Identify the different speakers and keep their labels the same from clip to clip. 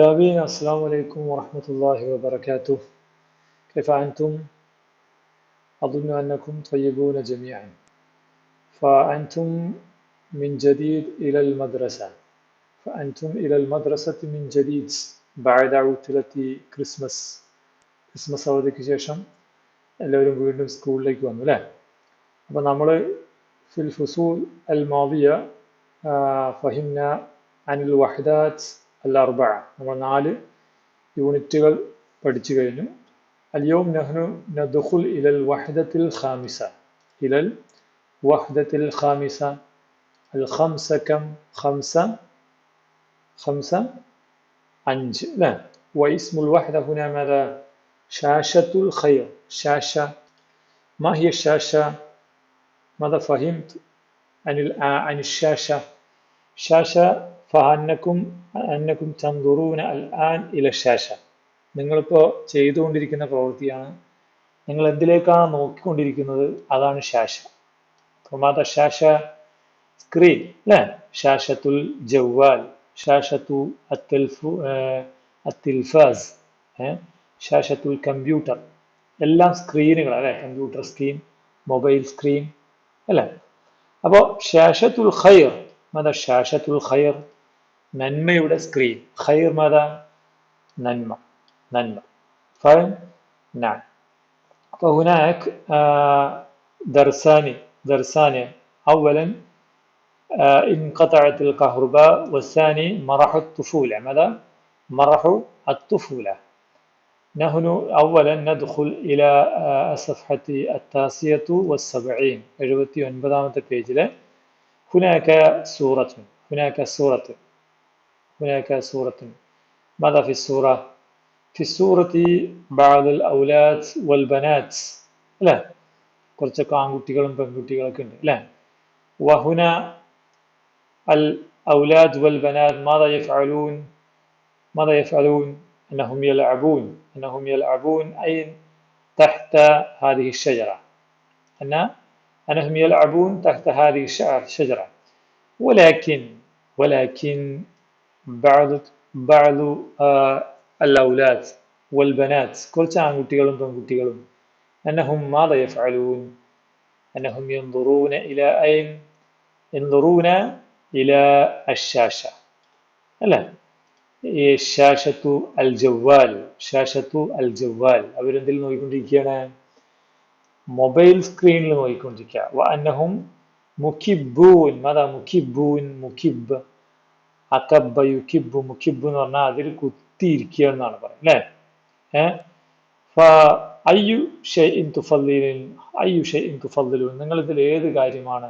Speaker 1: طلابي السلام عليكم ورحمة الله وبركاته كيف أنتم؟ أظن أنكم طيبون جميعا فأنتم من جديد إلى المدرسة فأنتم إلى المدرسة من جديد بعد عطلة Christmas Christmas അവധിക്ക് ശേഷം എല്ലാവരും വീണ്ടും സ്കൂളിലേക്ക് വന്നു അല്ലേ അപ്പോൾ നമ്മൾ ഫിൽ ഫുസൂൽ അൽ മാവിയ ഫഹിംന അനിൽ വഹദാത്ത് അൽ അർബ നമ്മൾ നാല് യൂണിറ്റുകൾ പഠിച്ചു കഴിഞ്ഞു اليوم نحن ندخل إلى الوحدة الخامسة إلى الوحدة الخامسة الخمسة كم خمسة خمسة أنج لا واسم الوحدة هنا ماذا شاشة الخير شاشة ما هي الشاشة ماذا فهمت عن عن الشاشة شاشة ഫഹന്നക്കും അന്നക്കും ചന്തുറൂന അൽ ആൻ ഇലശാശ നിങ്ങളിപ്പോൾ ചെയ്തുകൊണ്ടിരിക്കുന്ന പ്രവൃത്തിയാണ്. നിങ്ങൾ എന്തിലേക്കാണ് നോക്കിക്കൊണ്ടിരിക്കുന്നത്? അതാണ് ശാശ പ്രമാത ശാശ സ്ക്രീൻ അല്ലേ ഷാഷത്തുൽ ജവ്വാൽ ഷാഷത്തു അത്തൽഫു അത്തിൽഫാസ് ഷാഷത്തുൽ കമ്പ്യൂട്ടർ. എല്ലാം സ്ക്രീനുകൾ അല്ലേ? കമ്പ്യൂട്ടർ സ്ക്രീൻ മൊബൈൽ സ്ക്രീൻ അല്ലേ? അപ്പോൾ ഷാഷത്തുൽ ഖൈർ മത ഷാഷത്തുൽ ഖൈർ നന്മയുടെ സ്ക്രീൻ ഖൈർ മത നന്മ നന്മ فاهم نعم فهناك درسان درسان اولا انقطعت الكهرباء والثاني مرح الطفولة ماذا؟ مرح الطفولة نحن اولا ندخل الى الصفحة التاسعة والسبعين اجبتي ونبدامة بيجلة هناك سورة هناك سورة هناك سورة ماذا في السورة؟ في السورة بعض الأولاد والبنات لا കുറച്ചൊക്കെ ആൺകുട്ടികളും പെൺകുട്ടികളൊക്കെ ഉണ്ട് അല്ലേ وهنا الأولاد والبنات ماذا يفعلون ماذا يفعلون أنهم يلعبون أنهم يلعبون أين تحت هذه الشجرة أن أنهم يلعبون تحت هذه الشجرة ولكن ولكن بعض بعض آه الأولاد والبنات കുറച്ച് ആൺകുട്ടികളും പെൺകുട്ടികളും أنهم ماذا يفعلون أنهم ينظرون إلى أين ينظرون إلى الشاشة അല്ല ഈ ഷാഷത്തു അൽ ജവ്വാൽ ഷാഷത്തു അൽ ജവ്വാൽ അവരെന്തിൽ നോക്കിക്കൊണ്ടിരിക്കുകയാണ് മൊബൈൽ സ്ക്രീനിൽ നോക്കിക്കൊണ്ടിരിക്കുക വ അന്നഹും മുഖിബൂൻ മതാ മുഖിബൂൻ മുഖിബ് അക്കബ യുക്കിബ് മുഖിബു എന്ന് പറഞ്ഞാൽ അതിൽ കുത്തിയിരിക്കുക എന്നാണ് പറയുന്നത് അല്ലേ? അയ്യു ഷെയ്ൻ തുഫല്ലിൻ അയ്യു ഷെയ്ൻ നിങ്ങൾ ഇതിൽ ഏത് കാര്യമാണ്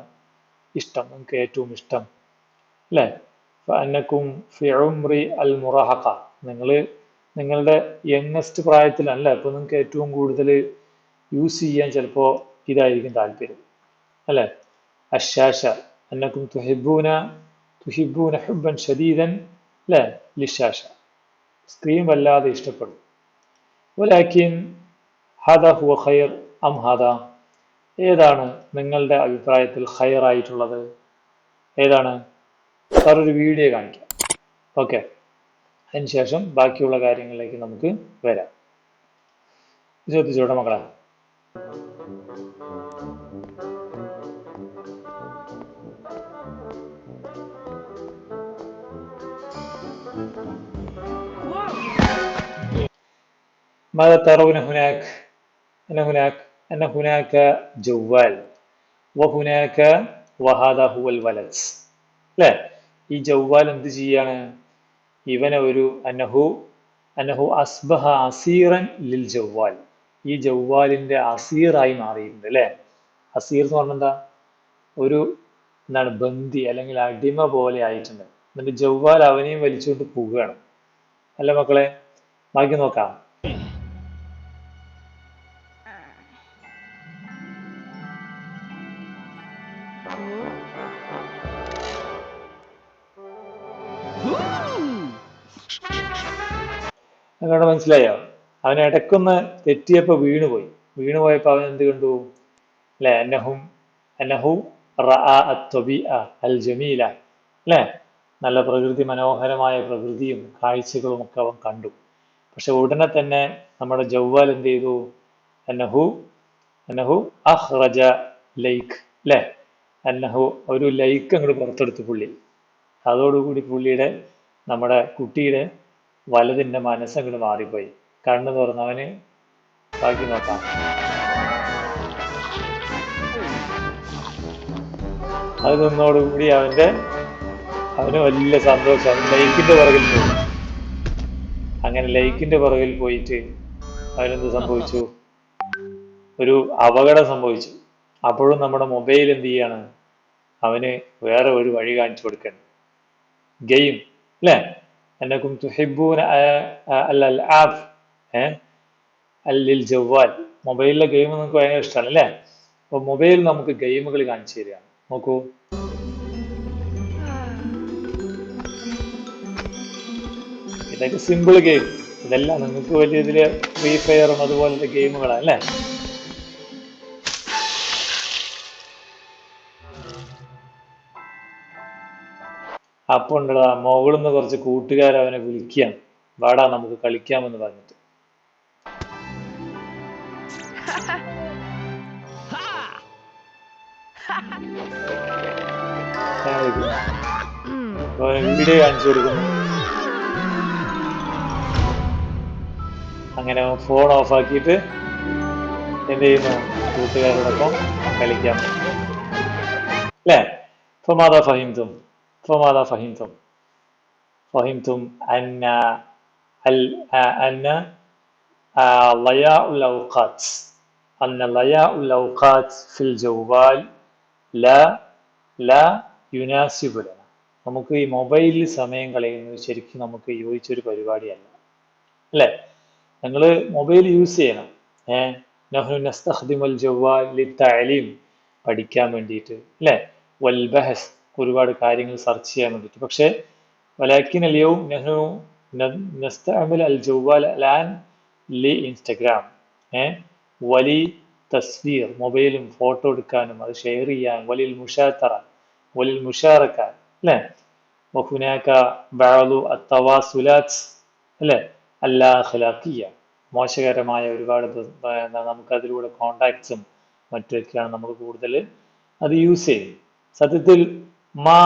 Speaker 1: ഇഷ്ടം? നിങ്ങൾക്ക് ഏറ്റവും ഇഷ്ടം അല്ലേ? അന്നക്കും ഫിഉംറി അൽ മുറഹക്ക നിങ്ങൾ നിങ്ങളുടെ യങ്ങസ്റ്റ് പ്രായത്തിലല്ല അപ്പൊ നിങ്ങൾക്ക് ഏറ്റവും കൂടുതൽ യൂസ് ചെയ്യാൻ ചിലപ്പോൾ ഇതായിരിക്കും താല്പര്യം അല്ലേ? അശാശ അന്നക്കും തുഹിബൂന തുഹിബൂന ഹുബൻ ഷദീദൻ അല്ലേ ലിഷാഷ സ്ത്രീയും വല്ലാതെ ഇഷ്ടപ്പെടും. ഒലാക്കിൻ ഹദ ഹുവ ഖൈർ അം ഹദ. ഏതാണ് നിങ്ങളുടെ അഭിപ്രായത്തിൽ ഹയറായിട്ടുള്ളത് ഏതാണ്? സാർ ഒരു വീഡിയോ കാണിക്കാം. ഓക്കെ. അതിനുശേഷം ബാക്കിയുള്ള കാര്യങ്ങളിലേക്ക് നമുക്ക് വരാം. ശ്രദ്ധിച്ചോട്ടെ മക്കളെ? ماذا ترون هناك؟ أن هناك أن هناك جوال وهناك وهذا هو الولد لا ഈ ജവ്വാൽ എന്ത് ചെയ്യാണ് ഇവനെ ഒരു അനഹു അനഹു അസ്ബഹ അസീറൻ ലിൽ ജവ്വാൽ ഈ ജവ്വാലിന്റെ അസീറായി മാറിയിട്ടുണ്ട് അല്ലേ അസീർ എന്ന് പറഞ്ഞാൽ എന്താ ഒരു എന്താണ് ബന്ദി അല്ലെങ്കിൽ അടിമ പോലെ ആയിട്ടുണ്ട് എന്നിട്ട് ജവ്വാൽ അവനെയും വലിച്ചുകൊണ്ട് പോവുകയാണ് അല്ല മക്കളെ ബാക്കി നോക്കാം നിങ്ങളുടെ മനസ്സിലായോ. അവൻ ഇടക്കൊന്ന് തെറ്റിയപ്പോൾ വീണുപോയി. വീണുപോയപ്പോൾ അവൻ എന്ത് കണ്ടു? അല്ലെ? അന്നഹും അന്നഹു അൽ ജമീല. അല്ലെ? നല്ല പ്രകൃതി മനോഹരമായ പ്രകൃതിയും കാഴ്ചകളും ഒക്കെ അവൻ കണ്ടു. പക്ഷെ ഉടനെ തന്നെ നമ്മുടെ ജവ്വാൽ എന്ത് ചെയ്തു? അന്നഹു അന്നഹു അഹ്റജ ലൈക്ക് അല്ലേ? അന്നഹു ഒരു ലൈക്ക് അങ്ങോട്ട് പുറത്തെടുത്തു പുള്ളി. അതോടുകൂടി പുള്ളിയുടെ നമ്മുടെ കുട്ടിയുടെ വലതിന്റെ മനസ്സങ്ങോട്ട് മാറിപ്പോയി. കണ്ണു തുറന്നവന് ബാക്കി നോക്കാം. അത് നിന്നോടുകൂടി അവന്റെ അവന് വലിയ സന്തോഷം. അവൻ ലൈക്കിന്റെ പുറകിൽ പോയി. അങ്ങനെ ലൈക്കിന്റെ പുറകിൽ പോയിട്ട് അവനെന്ത് സംഭവിച്ചു? ഒരു അപകടം സംഭവിച്ചു. അപ്പോഴും നമ്മുടെ മൊബൈൽ എന്ത് ചെയ്യാണ്? അവന് വേറെ ഒരു വഴി കാണിച്ചു കൊടുക്കണം ഗെയിം അല്ലേ? എന്നക്കും തുഹിബൂന അല്ല ആപ്പ് ഏഹ് അല്ലിൽ ജവ്വാൽ മൊബൈലിലെ ഗെയിം നിങ്ങൾക്ക് ഭയങ്കര ഇഷ്ടമാണ് അല്ലേ? അപ്പൊ മൊബൈൽ നമുക്ക് ഗെയിമുകൾ കാണിച്ചു തരികയാണ്. നോക്കൂ. ഇതൊക്കെ സിമ്പിൾ ഗെയിം ഇതെല്ലാം നിങ്ങൾക്ക് വലിയ ഇതിൽ ഫ്രീ ഫയറും അതുപോലത്തെ ഗെയിമുകളാണ് അല്ലേ? അപ്പോൾ ഉണ്ടല്ലോ മുകളിൽ കുറച്ച് കൂട്ടുകാർ അവനെ വിളിക്കാം വാടാ നമുക്ക് കളിക്കാമെന്ന് പറഞ്ഞിട്ട്. അങ്ങനെ ഫോൺ ഓഫാക്കിയിട്ട് എന്ത് ചെയ്യുന്നു? കൂട്ടുകാരോടൊപ്പം കളിക്കാം അല്ലേ? ഫമാദ ഫഹിംതും فماذا فهمتم فهمتم أن ال- أن آه، ضياع الأوقات أن ضياع الأوقات في الجوال لا لا يناسب لنا നമുക്ക് ഈ മൊബൈലിൽ സമയം കളയുന്നത് ശരിക്കും നമുക്ക് യോജിച്ചൊരു പരിപാടിയല്ല അല്ലേ നിങ്ങൾ മൊബൈൽ യൂസ് ചെയ്യണം ഏഹ് നഹ്നു നസ്തഖ്ദിമുൽ ജവാൽ ലിത്തഅലീം പഠിക്കാൻ വേണ്ടിയിട്ട് അല്ലേ വൽ ബഹസ് ഒരുപാട് കാര്യങ്ങൾ സെർച്ച് ചെയ്യാൻ വേണ്ടിയിട്ട്. പക്ഷേ വലാക്കിൻ അലിയവും നെഹ്നു നസ്തഅമിൽ അൽ ജവ്വാൽ അലാൻ ലി ഇൻസ്റ്റഗ്രാം. ഏ? വലി തസ്വീർ മൊബൈലും ഫോട്ടോ എടുക്കാനും അത് ഷെയർ ചെയ്യാൻ വലിൽ മുഷാത്തറ വലിയ മുഷാറക്കാൻ അല്ലേ? വഹുനാക്ക ബാളു അത്തവാസുലാത്ത് അല്ലേ? അല്ലാ മോശകരമായ ഒരുപാട് നമുക്ക് അതിലൂടെ കോണ്ടാക്ട്സും മറ്റൊക്കെയാണ് നമ്മൾ കൂടുതൽ അത് യൂസ് ചെയ്യും സത്യത്തിൽ ആ,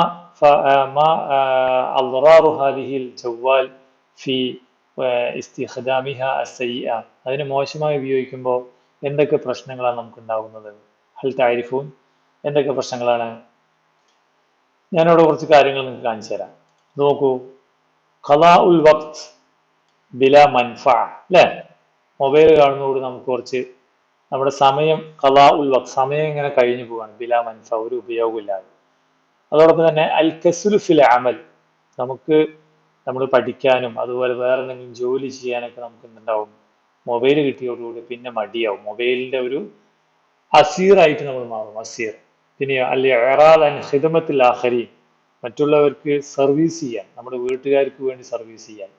Speaker 1: മാ അൽറാറു ഹാദിഹിൽ ജവ്വാൽ ഫി ഇസ്തിഖദാമിഹ അസയ്യ അതിന് മോശമായി ഉപയോഗിക്കുമ്പോൾ എന്തൊക്കെ പ്രശ്നങ്ങളാണ് നമുക്ക് ഉണ്ടാകുന്നത് ഹൽ താരിഫൂൻ? എന്തൊക്കെ പ്രശ്നങ്ങളാണ്? ഞാനിവിടെ കുറച്ച് കാര്യങ്ങൾ നിങ്ങൾക്ക് കാണിച്ചു തരാം. നോക്കൂ. ഖലാ ഉൽ വക്ത് ബില മൻഫ അല്ലേ? മൊബൈൽ കാണുന്നതോട് നമുക്ക് കുറച്ച് നമ്മുടെ സമയം ഖലാ ഉൽ വക്ത് സമയം ഇങ്ങനെ കഴിഞ്ഞു പോവാണ്. ബില മൻഫ ഒരു ഉപയോഗമില്ലാതെ അതോടൊപ്പം തന്നെ അൽ കസുൽ ഫിൽ അമൽ. നമുക്ക് നമ്മൾ പഠിക്കാനും അതുപോലെ വേറെ എന്തെങ്കിലും ജോലി ചെയ്യാനൊക്കെ നമുക്ക് എന്തുണ്ടാവും? മൊബൈൽ കിട്ടിയോടുകൂടി പിന്നെ മടിയാവും. മൊബൈലിന്റെ ഒരു അസീറായിട്ട് നമ്മൾ മാറും അസീർ. പിന്നെ അല്ലെ എറാദ് അൻ ഹിദമത്തിൽ ആഹരി മറ്റുള്ളവർക്ക് സർവീസ് ചെയ്യാൻ നമ്മുടെ വീട്ടുകാർക്ക് വേണ്ടി സർവീസ് ചെയ്യാൻ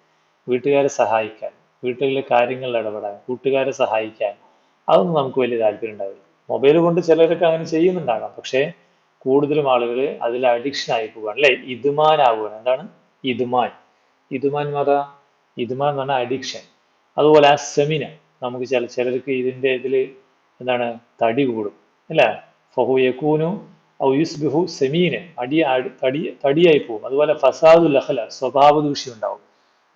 Speaker 1: വീട്ടുകാരെ സഹായിക്കാൻ വീട്ടിലെ കാര്യങ്ങളിൽ ഇടപെടാൻ കൂട്ടുകാരെ സഹായിക്കാൻ. അതൊന്നും നമുക്ക് വലിയ താല്പര്യം ഉണ്ടാവില്ല. മൊബൈൽ കൊണ്ട് ചിലരൊക്കെ അങ്ങനെ ചെയ്യുന്നുണ്ടാകാം. പക്ഷേ കൂടുതലും ആളുകൾ അതിൽ അഡിക്ഷൻ ആയി പോവുകയാണ് അല്ലെ? ഇതുമാൻ ആവുകയാണ് എന്താണ്? ഇതുമാൻ ഇതുമാൻ മത ഇതുമാൻ എന്ന് പറഞ്ഞാൽ അഡിക്ഷൻ അതുപോലെ ആ സെമിന നമുക്ക് ചില ചിലർക്ക് ഇതിന്റെ ഇതിൽ എന്താണ്? തടി കൂടും അല്ലേ? ഫഹു യക്കൂനു ഔ യുസ്ബിഹു സെമീന് അടി- തടി തടിയായി പോകും അതുപോലെ ഫസാദു ലഹല സ്വഭാവ ദൂഷ്യം ഉണ്ടാവും.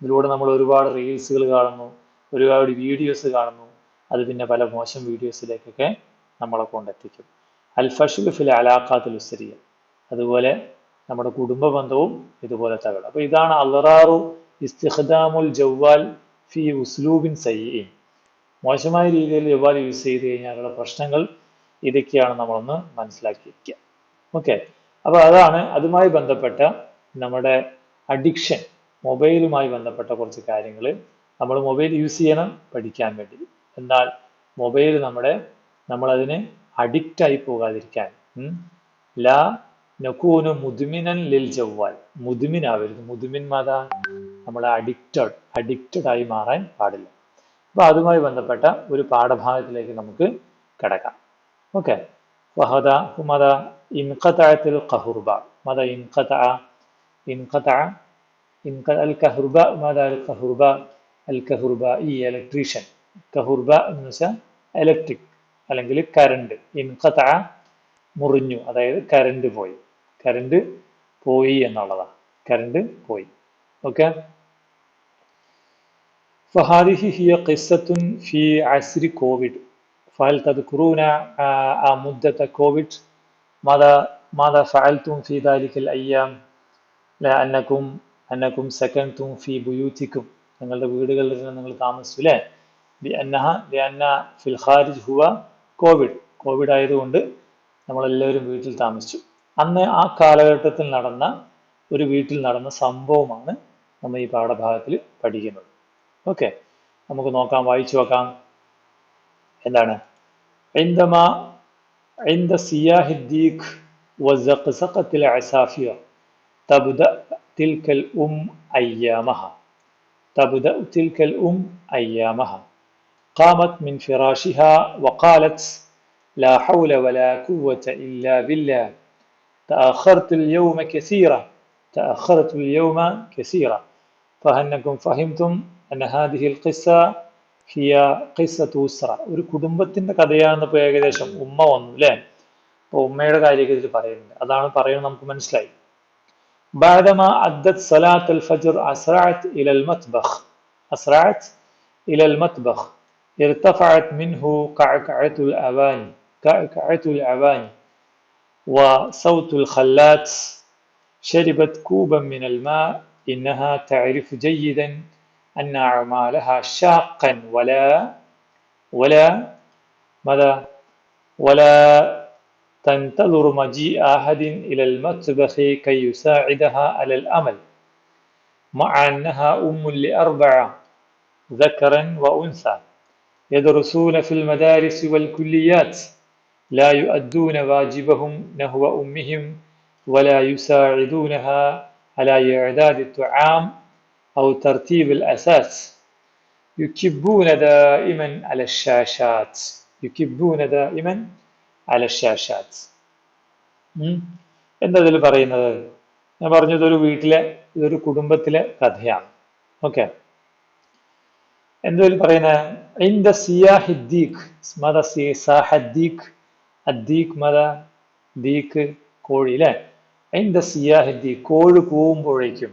Speaker 1: ഇതിലൂടെ നമ്മൾ ഒരുപാട് റീൽസുകൾ കാണുന്നു ഒരുപാട് വീഡിയോസ് കാണുന്നു. അത് പിന്നെ പല മോശം വീഡിയോസിലേക്കൊക്കെ നമ്മളെ കൊണ്ടെത്തിക്കും. അൽ ഫഷുൽ ഫിൽ അലാഖാത്തുൽ ഉസ്രിയ. അതുപോലെ നമ്മുടെ കുടുംബ ബന്ധവും ഇതുപോലെ തകടും അപ്പോൾ ഇതാണ് അലറാറു ഇസ്തിഖ്ദാമുൽ ജവ്വാൽ ഫി ഉസ്ലൂബിൻ സയ്യീൻ മോശമായ രീതിയിൽ ജവ്വാൽ യൂസ് ചെയ്ത് കഴിഞ്ഞാലുള്ള പ്രശ്നങ്ങൾ ഇതൊക്കെയാണ് നമ്മളൊന്ന് മനസ്സിലാക്കി വയ്ക്കുക ഓക്കെ. അപ്പോൾ അതാണ് അതുമായി ബന്ധപ്പെട്ട നമ്മുടെ അഡിക്ഷൻ മൊബൈലുമായി ബന്ധപ്പെട്ട കുറച്ച് കാര്യങ്ങൾ നമ്മൾ മൊബൈൽ യൂസ് ചെയ്യണം പഠിക്കാൻ വേണ്ടി. എന്നാൽ മൊബൈൽ നമ്മുടെ നമ്മളതിന് അഡിക്റ്റ് ആയി പോകാതിരിക്കാൻ. ലാ നക്കൂനു മുതുമിനൻ ലിൽ ജവ്വാൽ. മുതുമിനാവരുത് മുതുമിൻ മാതാ നമ്മൾ അഡിക്റ്റഡ് അഡിക്റ്റഡ് ആയി മാറാൻ പാടില്ല. അപ്പോൾ അതുമായി ബന്ധപ്പെട്ട ഒരു പാഠഭാഗത്തിലേക്ക് നമുക്ക് കിടക്കാം. ഓക്കെ ഫഹദ ഹുമദ ഇൻഖത്തഴത്തിൽ ഖഹുർബ. മത ഇൻഖത്ത ഇൻഖത്ത ഇൻഖ അൽ കഹുർബ മത അൽ കഹുർബ അൽ കഹുർബ ഈ ഇലക്ട്രീഷ്യൻ കഹുർബ എന്ന് വെച്ചാൽ ഇലക്ട്രിക് അല്ലെങ്കിൽ കരണ്ട് ഇൻഖത മുറിഞ്ഞു അതായത് കരണ്ട് പോയി കരണ്ട് പോയി എന്നുള്ളതാണ് കരണ്ട് പോയി ഓക്കെ فهذه هي قصة في عصر كوفيد فهل تذكرون آه مدة كوفيد ماذا ماذا فعلتم في ذلك الأيام لأنكم أنكم سكنتم في بيوتكم നിങ്ങളുടെ വീടുകളിൽ നിന്ന് നിങ്ങൾ താമസിച്ചു അല്ലേ ബിഅന്നഹ ബിഅന്ന ഫിൽ ഖാരിജ് ഹുവ കോവിഡ് കോവിഡ് ആയതുകൊണ്ട് നമ്മളെല്ലാവരും വീട്ടിൽ താമസിച്ചു അന്ന് ആ കാലഘട്ടത്തിൽ നടന്ന ഒരു വീട്ടിൽ നടന്ന സംഭവമാണ് നമ്മൾ ഈ പാഠഭാഗത്തിൽ പഠിക്കുന്നത് ഓക്കെ നമുക്ക് നോക്കാം വായിച്ചു നോക്കാം എന്താണ് عندما عند سياح الديك وزقزقة العصافير تبدأ تلك الأم أيامها تبدأ تلك الأم أيامها قامت من فراشها وقالت لا حول ولا قوة إلا بالله تأخرت اليوم كثيرا تأخرت اليوم كثيرا فهنكم فهمتم أن هذه القصة هي قصة أسرة ഒരു കുടുംബത്തിന്റെ കഥയാണെന്നിപ്പോൾ ഏകദേശം ഉമ്മ വന്നു അല്ലേ അപ്പോൾ ഉമ്മയുടെ കാര്യമൊക്കെ ഇതിൽ പറയുന്നുണ്ട് അതാണ് പറയുന്നത് നമുക്ക് മനസ്സിലായി بعدما أدت صلاة الفجر أسرعت إلى المطبخ أسرعت إلى المطبخ ارتفعت منه كعكعة الأواني كعكعة الأواني وصوت الخلات شربت كوبا من الماء إنها تعرف جيدا أن أعمالها شاقا. ولا ولا ماذا؟ ولا تنتظر مجيء أحد إلى المطبخ كي يساعدها على الأمل مع أنها أم لأربعة ذكرا وأنثى. يدرسون في المدارس والكليات لا يؤدون واجبهم نحو أمهم ولا يساعدونها على إعداد الطعام أو ترتيب الأساس يكبون دائما على الشاشات يكبون دائما على الشاشات എന്താ ഇതിൽ പറയുന്നത് ഞാൻ പറഞ്ഞത് ഒരു വീട്ടിലെ ഇതൊരു കുടുംബത്തിലെ കഥയാണ് ഓക്കെ عنده اللي بغينا عند السياح الديك. ماذا سياح الديك؟ الديك ماذا؟ ديك كوري لا عند السياح الديك. كور كوم بوريكيوم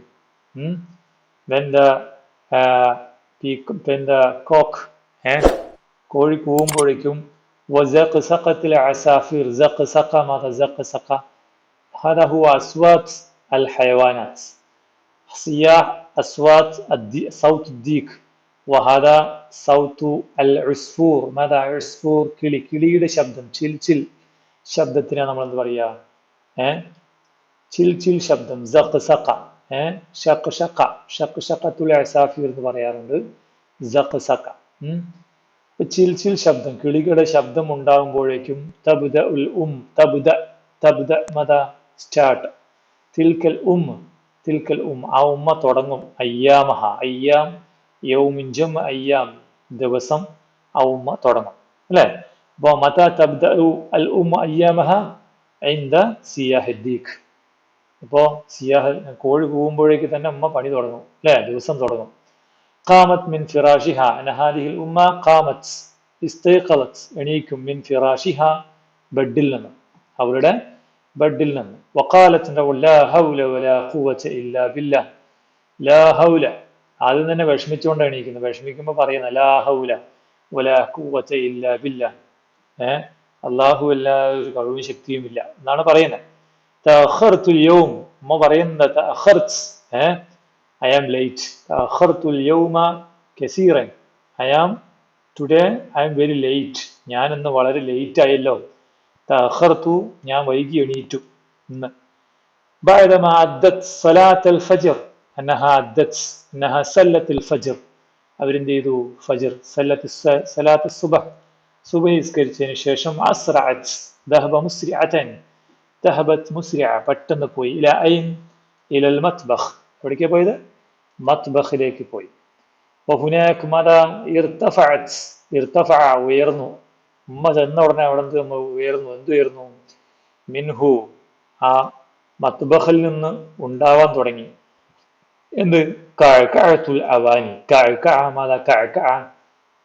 Speaker 1: بند the آه، بند كوك. ها؟ the cock بوريكيوم وزق سقط العصافير زق زقزق ماذا؟ زق زقزق هذا هو أصوات الحيوانات. صياح أصوات الدي... صوت الديك. വഹദ സൗത്തു അൽ ഉസ്ഫൂർ. മത ഉസ്ഫൂർ കിളി കിളിയുടെ ശബ്ദം ചിൽ ചിൽ ശബ്ദത്തിനെ നമ്മൾ എന്ത് പറയുക ഏ? ചിൽ ചിൽ ശബ്ദം സഖ് സഖ. ഏ? ഷഖ് ഷഖ ഷഖ് ഷഖത്തുൽ അസാഫിർ എന്ന് പറയാറുണ്ട്. സഖ് സഖ. ചിൽ ചിൽ ശബ്ദം കിളികളുടെ ശബ്ദം ഉണ്ടാകുമ്പോഴേക്കും തബുദ ഉൽ ഉം തബുദ തബുദ മത സ്റ്റാർട്ട്. തിൽക്കൽ ഉം തിൽക്കൽ ഉം. ആ ഉമ്മ തുടങ്ങും. അയ്യാമഹ അയ്യാം യൗമിഞ്ചം അയ്യാം ദിവസം ആ ഉമ്മ തുടങ്ങും അല്ലേ അപ്പോൾ മത തബ്ദ അൽ ഉം അയ്യാമഹ ഐന്ദ സിയാഹദ്ദീഖ് അപ്പോൾ സിയാഹ് കോഴി കൂവുമ്പോഴേക്ക് തന്നെ ഉമ്മ പണി തുടങ്ങും അല്ലേ ദിവസം തുടങ്ങും قامت من فراشها أن هذه الأمة قامت استيقظت എണീക്കും من فراشها ബെഡിൽ നിന്ന് അവരുടെ ബെഡിൽ നിന്ന് وقالت لا حول ولا قوة إلا بالله لا حول ആദ്യം തന്നെ വിഷമിച്ചുകൊണ്ടാണ് ഇരിക്കുന്നത് വിഷമിക്കുമ്പോൾ പറയുന്നത് അലാഹൂല ഒലാഹൂവച്ച ഇല്ല ബില്ല. ഏഹ് അള്ളാഹു എല്ലാ ഒരു കഴിവും ശക്തിയും ഇല്ല. എന്നാണ് പറയുന്നത്. തഹർത്തുല്യവും ഉമ്മ പറയുന്നത് തഹർത്ത് ഏഹ് ഐ ആം ലേറ്റ്. തഹർത്തുല്യവുമ കസീറൻ. I am today I am very late. ഞാൻ ഇന്ന് വളരെ ലേറ്റ് ആയല്ലോ. തഹർത്തു ഞാൻ വൈകി എണീറ്റു ഇന്ന്. بعدما أدت صلاة الفجر أنها أدت أنها سلت الفجر അവരെന്ത് ചെയ്തു ഫജർ സല്ലത്ത് സലാത്ത് സുബഹ് സുബഹിസ്കരിച്ചതിന് ശേഷം അസ്രഅത്ത് ذهب مسرعة ذهبت مسرعة പെട്ടെന്ന് പോയി ഇല ഐൻ ഇലൽ മത്ബഖ് എവിടേക്കാ പോയത് മത്ബഖിലേക്ക് പോയി وهناك ماذا ارتفعت ارتفع ഉയർന്നു ഉമ്മ ചെന്ന ഉടനെ അവിടെ എന്ത് ഉയർന്നു എന്ത് ഉയർന്നു മിൻഹു ആ മത്ബഹൽ നിന്ന് ഉണ്ടാവാൻ തുടങ്ങി എന്ത് കഴക്കഴത്തുൽ അവാനി കഴക്കഅമാത കഴക്കഴ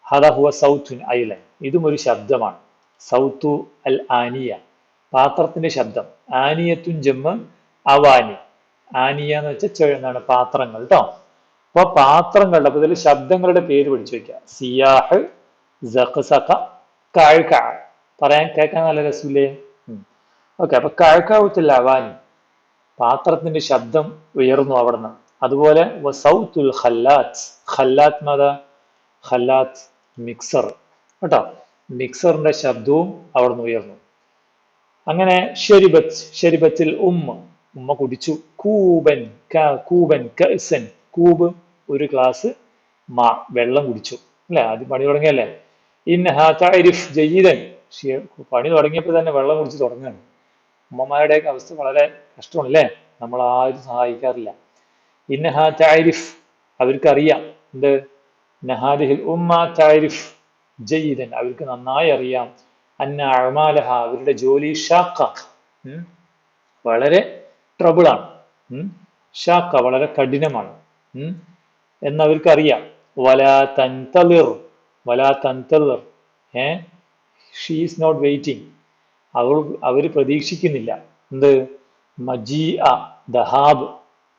Speaker 1: ഹദ സൗത്തുൻ ഐലൻ ഇതും ഒരു ശബ്ദമാണ് സൗത്തു അൽ ആനിയ പാത്രത്തിന്റെ ശബ്ദം. ആനിയത്തുൻ ജമ്മ് അവാനി. ആനിയ എന്ന് വെച്ചാൽ ചെഴുന്നാണ് പാത്രങ്ങൾ കേട്ടോ അപ്പൊ പാത്രങ്ങളുടെ അപ്പൊ ഇതിൽ ശബ്ദങ്ങളുടെ പേര് പിടിച്ചു വെക്കുക. സിയാഹ് കഴക്ക പറയാൻ കേൾക്കാൻ നല്ല രസമില്ലേ? ഓക്കെ അപ്പൊ കഴക്കാവത്തിൽ അവാനി. പാത്രത്തിന്റെ ശബ്ദം ഉയർന്നു അവിടുന്ന്. അതുപോലെ സൗത്തുൽ ഖല്ലാത്ത്. ഖല്ലാത്ത് മത ഖല്ലാത്ത് മിക്സർ. കേട്ടോ? മിക്സറിന്റെ ശബ്ദവും അവിടുന്ന് ഉയർന്നു. അങ്ങനെ ഷെരിബത്ത് ഷെരിബത്തിൽ ഉമ്മ ഉമ്മ കുടിച്ചു. കൂബൻ കൂബൻ കസൻ കൂബ് ഒരു ഗ്ലാസ് മാ വെള്ളം കുടിച്ചു. അല്ലെ? ആദ്യം പണി തുടങ്ങിയല്ലേ? ഇൻഹാരിഫ് താരിഫ് പണി തുടങ്ങിയപ്പോൾ തന്നെ വെള്ളം കുടിച്ച് തുടങ്ങുകയാണ്. ഉമ്മമാരുടെയൊക്കെ അവസ്ഥ വളരെ കഷ്ടമാണ് അല്ലേ? നമ്മൾ ആരും സഹായിക്കാറില്ല. ഇന്നഹ താരിഫ് അവർക്കറിയാം. എന്ത്? നഹാദിഹിൽ ഉമ്മ താരിഫ് ജയ്യിദൻ. അവർക്ക് നന്നായി അറിയാം. അന്ന അഴമാലഹ അവരുടെ ജോലി ഷാക്ക വളരെ ട്രബിളാണ്. ഷാക്ക വളരെ കഠിനമാണ്. എന്നവർക്കറിയാം. വല തൻതളിർ വല തൻതളിർ ഏ? She is not waiting. അവൾ അവർ പ്രതീക്ഷിക്കുന്നില്ല. എന്ത്? മജീ അ ദഹാബ്.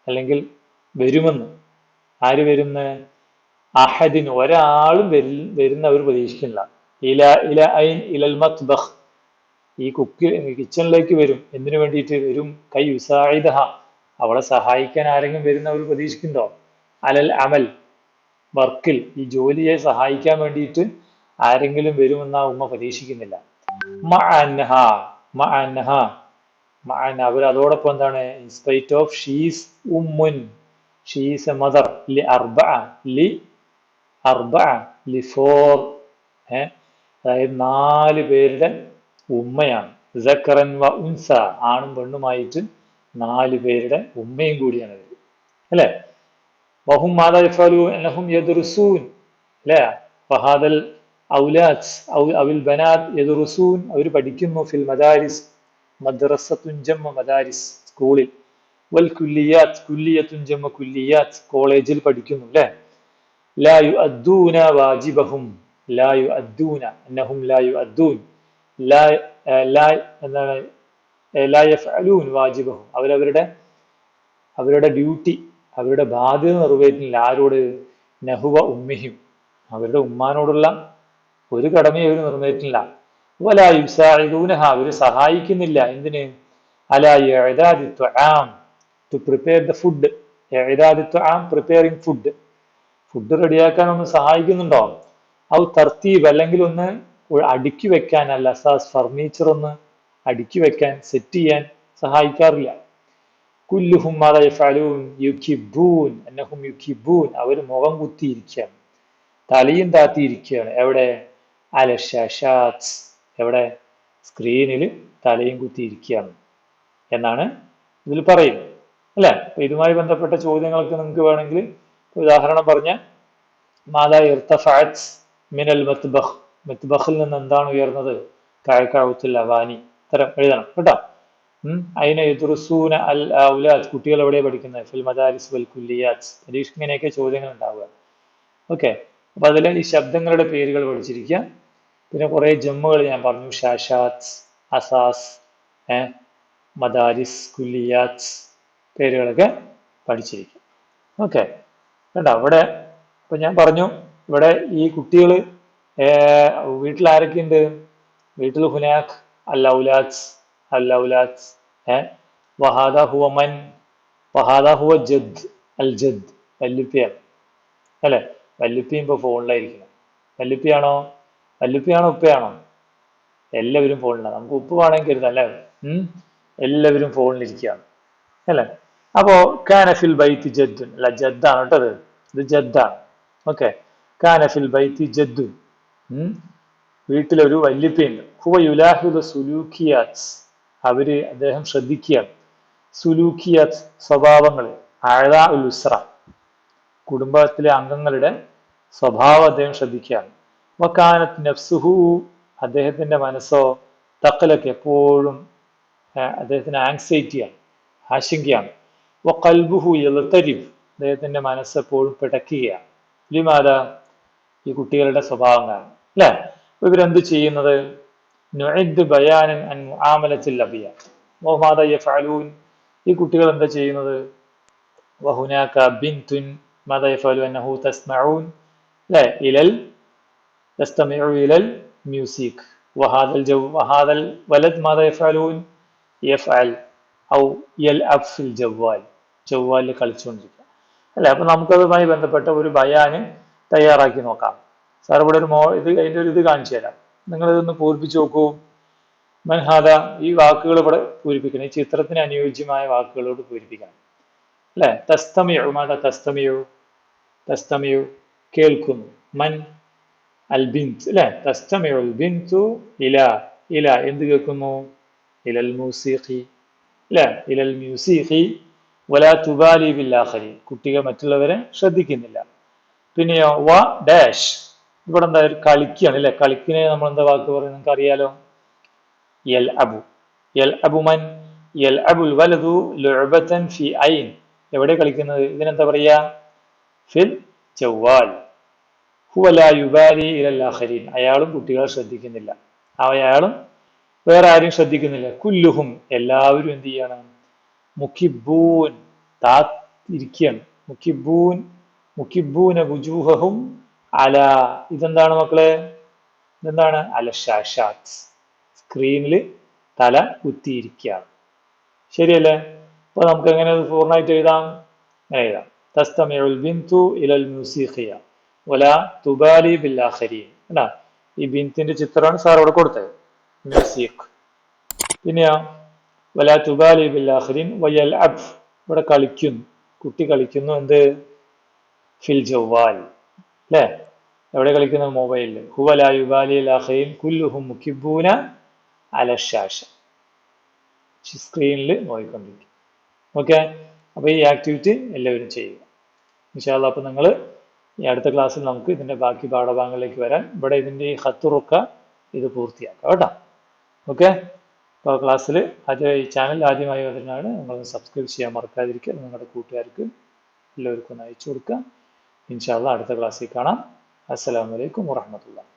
Speaker 1: അല്ലെങ്കിൽ വരുമെന്ന്. ആര് വരുന്ന? അഹദിന് ഒരാളും വരി വരുന്ന അവർ പ്രതീക്ഷിക്കുന്നില്ല. ഇല ഇല ഐൻ ഇലൽ മത്ബഖ് ഈ കുക്ക് കിച്ചണിലേക്ക് വരും. എന്തിനു വേണ്ടിയിട്ട് വരും? കൈ ഉസായിദഹ അവളെ സഹായിക്കാൻ ആരെങ്കിലും വരുന്ന അവർ പ്രതീക്ഷിക്കുന്നുണ്ടോ? അലൽ അമൽ. വർക്കിൽ ഈ ജോലിയെ സഹായിക്കാൻ വേണ്ടിയിട്ട് ആരെങ്കിലും വരുമെന്ന ഉമ്മ പ്രതീക്ഷിക്കുന്നില്ല. മഅന്നഹ മഅന്നഹ. മഅന അവർ അതോടൊപ്പം എന്താണ്? ഇൻസ്പൈറ്റ് ഓഫ് ഷീസ് ഉമ്മുൻ. ഷീസ് എ മദർ ലി അർബ ലി അർബ ലി ഫോർ ഏ അതായത് നാല് പേരുടെ ഉമ്മയാണ്. സക്കറൻ വ ഉൻസ ആണും പെണ്ണുമായിട്ട് നാല് പേരുടെ ഉമ്മയും കൂടിയാണ് ഇത് അല്ലേ? വഹും മാതാ ഇഫാലു എന്നഹും യദുറുസൂൻ. അല്ലേ? ഫഹാദൽ ഔലാദ് അവിൽ ബനാദ് യദുറുസൂൻ. അവർ പഠിക്കുന്നു ഫിൽ മദാരിസ് മദ്രസ തുഞ്ചമ്മ മദാരിസ് സ്കൂളിൽ. വൽ കുല്ലിയാത്ത് കുല്ലിയത്തുൻ ജമ കുല്ലിയാത്ത് കോളേജിൽ പഠിക്കുന്നു അല്ലേ? ലായു അദ്ദൂന വാജിബഹും ലായു അദ്ദൂന അന്നഹും ലായു അദ്ദൂൻ ലാ എന്താണ് വാജിബഹും. അവരവരുടെ അവരുടെ ഡ്യൂട്ടി അവരുടെ ബാധ്യത നിറവേറ്റുന്നില്ല. ആരോട്? നഹുവ ഉമ്മിഹിം. അവരുടെ ഉമ്മാനോടുള്ള ഒരു കടമയും അവർ നിറവേറ്റുന്നില്ല. വലാ യുസാഇദൂനഹ അവർ സഹായിക്കുന്നില്ല. എന്തിന്? അല ഇഅദാദി തുആം ടു പ്രിപ്പയർ ദ ഫുഡ് ഇഅദാദി ആം പ്രിപ്പയറിംഗ് ഫുഡ് ഫുഡ് റെഡിയാക്കാൻ ഒന്ന് സഹായിക്കുന്നുണ്ടോ? ഔ തർത്തീബ് അല്ലെങ്കിൽ ഒന്ന് അടുക്കി വെക്കാൻ അല്ല സാസ് ഫർണിച്ചർ ഒന്ന് അടുക്കി വെക്കാൻ സെറ്റ് ചെയ്യാൻ സഹായിക്കാറില്ല. കുല്ലുഹും യുക്കിബൂൻ അന്നഹും യുക്കിബൂൻ അവർ മുഖം കുത്തിയിരിക്കുകയാണ്. തലയും താത്തിയിരിക്കുകയാണ്. എവിടെ? അലഷാഷാത്ത് എവിടെ? സ്ക്രീനിൽ തലയും കുത്തിയിരിക്കുകയാണ് എന്നാണ് ഇതിൽ പറയുന്നത്. അല്ലെ? ഇതുമായി ബന്ധപ്പെട്ട ചോദ്യങ്ങളൊക്കെ നിങ്ങൾക്ക് വേണമെങ്കിൽ ഉദാഹരണം പറഞ്ഞ മാതാ മിനൽ മത്ബഖ് മത്ബഖിൽ നിന്ന് എന്താണ് ഉയർന്നത്? കായക്കാവുത്തിൽ അവാനി. തരം എഴുതണം കേട്ടോ. അതിനെ എതിർസൂന അൽ ഔലാദ്. കുട്ടികൾ എവിടെ പഠിക്കുന്നത്? ഫിൽ മദാരിസ് വൽ കുല്ലിയാത്ത്. പരീക്ഷ ഇങ്ങനെയൊക്കെ ചോദ്യങ്ങൾ ഉണ്ടാവുക ഓക്കെ. അപ്പൊ അതിൽ ഈ ശബ്ദങ്ങളുടെ പേരുകൾ പഠിച്ചിരിക്കുക. പിന്നെ കുറെ ജമ്മുകൾ ഞാൻ പറഞ്ഞു. ഷാഷാത്ത് അസാസ് മദാരിസ് കുല്ലിയാത്ത് പേരുകളൊക്കെ പഠിച്ചിരിക്കും. ഓക്കെ കണ്ട അവിടെ ഇപ്പൊ ഞാൻ പറഞ്ഞു ഇവിടെ ഈ കുട്ടികൾ വീട്ടിൽ ആരൊക്കെയുണ്ട് വീട്ടിൽ ഹുനാഖ് അല്ലൗലാത്ത് അല്ലൗലാത്ത് ഏ വഹാദ ഹുവ മൻ വഹാദ ഹുവ ജദ് അൽ ജദ് വല്ലുപ്പിയാണ് അല്ലെ? വല്ലുപ്പിയും ഇപ്പൊ ഫോണിലായിരിക്കണം. വല്ലുപ്പിയാണോ? വല്ലുപ്പിയാണോ ഉപ്പയാണോ? എല്ലാവരും ഫോണിലാണ്. നമുക്ക് ഉപ്പ് വേണമെങ്കിൽ കരുതാം അല്ലേ ഉം? എല്ലാവരും ഫോണിലിരിക്കുകയാണ്. അല്ലേ? അപ്പോ കാനഫിൽ ബൈത്തി ജദ്ദുൻ. അല്ല ജദ്ദാണ് കേട്ടത് ഇത്. ജദ്ദാണ്. ഓക്കെ. കാനഫിൽ ബൈത്തി ജദ്ദുൻ. വീട്ടിലൊരു വല്യപ്പയുണ്ട്. ഹുവ യുലാഹിദ സുലൂക്കിയാത്ത് അവർ അദ്ദേഹം ശ്രദ്ധിക്കുകയാണ്. സുലൂക്കിയാത്ത് സ്വഭാവങ്ങൾ ആഴ ഉലുസ്ര കുടുംബത്തിലെ അംഗങ്ങളുടെ സ്വഭാവം അദ്ദേഹം ശ്രദ്ധിക്കുകയാണ്. വക്കാനത്ത് നഫ്സുഹു. അദ്ദേഹത്തിന്റെ മനസ്സോ തക്കലൊക്കെ എപ്പോഴും അദ്ദേഹത്തിന് ആങ്സൈറ്റിയാണ് ആശങ്കയാണ്. വൽബുഹു എളുത്തരിവ് അദ്ദേഹത്തിന്റെ മനസ്സ് എപ്പോഴും പിടയ്ക്കുകയാണ്. ലിമാത ഈ കുട്ടികളുടെ സ്വഭാവം കാരണം അല്ലെ ഇവരെന്ത് ചെയ്യുന്നത്? ഈ കുട്ടികൾ എന്താ ചെയ്യുന്നത്? വഹുനാക്ക ഇലൽ ജവ്വാൽ. ചൊവ്വാലിൽ കളിച്ചുകൊണ്ടിരിക്കുക. അല്ലേ? അപ്പം നമുക്കതുമായി ബന്ധപ്പെട്ട ഒരു ബയാന് തയ്യാറാക്കി നോക്കാം. സാർ ഇവിടെ ഒരു മോ ഇത് അതിന്റെ ഒരു ഇത് കാണിച്ചു തരാം. നിങ്ങളിതൊന്ന് പൂരിപ്പിച്ച് നോക്കൂ. മൻഹാദ ഈ വാക്കുകൾ ഇവിടെ പൂരിപ്പിക്കണം. ഈ ചിത്രത്തിന് അനുയോജ്യമായ വാക്കുകളോട് പൂരിപ്പിക്കണം. അല്ലേ? തസ്തമിയോ മാഡ തസ്തമിയോ തസ്തമിയോ കേൾക്കുന്നു. മൻ അൽബിൻസ് അല്ലേ? തസ്തമിയോ അൽബിൻസു ഇല ഇല എന്ത് കേൾക്കുന്നു? ഇലൽ മ്യൂസിഖി അല്ലേ? ഇലൽ മ്യൂസിഖി വലാ തുബാലി കുട്ടികൾ മറ്റുള്ളവരെ ശ്രദ്ധിക്കുന്നില്ല. പിന്നെയോ വ ഡാഷ്. ഇവിടെ എന്താ ഒരു കളിക്കുകയാണ് അല്ലെ? കളിക്കിനെ നമ്മൾ എന്താ വാക്ക് പറയുന്നത് നിങ്ങൾക്ക് അറിയാലോ? യൽ അബു. യൽ അബുമൻ യൽ അബുൽ വലതു ലുഅബത്തൻ ഫി ഐൻ. എവിടെ കളിക്കുന്നത്? ഇതിനെന്താ പറയാ ഫിൽ ചൊവ്വാൽ ഹുവലായുബാലി ഇലല്ലാഹരീൻ അയാളും കുട്ടികളെ ശ്രദ്ധിക്കുന്നില്ല. അയാളും വേറെ ആരും ശ്രദ്ധിക്കുന്നില്ല. കുല്ലുഹും എല്ലാവരും എന്ത് ചെയ്യണം? മുഖിബൂൻ താത്തിരിക്കുകയാണ് മുഖിബൂൻ മുഖിബൂന ബുജൂഹും അല. ഇതെന്താണ് മക്കളെ? ഇതെന്താണ്? അല ഷാഷാത്ത് സ്ക്രീനിൽ തല കുത്തിയിരിക്കുകയാണ്. ശരിയല്ലേ? അപ്പൊ നമുക്ക് എങ്ങനെ പൂർണമായിട്ട് എഴുതാം? അങ്ങനെ എഴുതാം. ബിന്തു ഇലൽ തുബാലി ഈ ബിന്തിന്റെ ചിത്രമാണ് സാർ അവിടെ കൊടുത്തത്. മ്യൂസിക് പിന്നെയോ? വല തുബാലി ബില്ലാഖരീൻ വയൽ അബ് ഇവിടെ കളിക്കുന്നു. കുട്ടി കളിക്കുന്നു എന്ത്? ഫിൽ ജവ്വാൽ. അല്ലേ? എവിടെ കളിക്കുന്ന? മൊബൈലിൽ ഹുവല യുബാലി ലാഖരീൻ കുല്ലുഹും മുക്കിബൂന അലശാഷ സ്ക്രീനിൽ നോക്കിക്കൊണ്ടിരിക്കും. ഓക്കെ? അപ്പോൾ ഈ ആക്ടിവിറ്റി എല്ലാവരും ചെയ്യുക. വിശാല അപ്പോൾ നിങ്ങൾ ഈ അടുത്ത ക്ലാസ്സിൽ നമുക്ക് ഇതിന്റെ ബാക്കി പാഠഭാഗങ്ങളിലേക്ക് വരാൻ ഇവിടെ ഇതിന്റെ ഈ ഹത്തുറുക്ക ഇത് പൂർത്തിയാക്കാം. കേട്ടോ? ഓക്കെ? അപ്പോൾ ക്ലാസ്സിൽ ആദ്യമായി ഈ ചാനൽ ആദ്യമായി വരുന്നതാണ് നിങ്ങൾ സബ്സ്ക്രൈബ് ചെയ്യാൻ മറക്കാതിരിക്കുക. നിങ്ങളുടെ കൂട്ടുകാർക്ക് എല്ലാവർക്കും ഒന്ന് അയച്ചു കൊടുക്കുക. ഇൻഷാല്ല അടുത്ത ക്ലാസ്സിൽ കാണാം. അസ്സാം വലൈക്കും വറഹമത്തുള്ള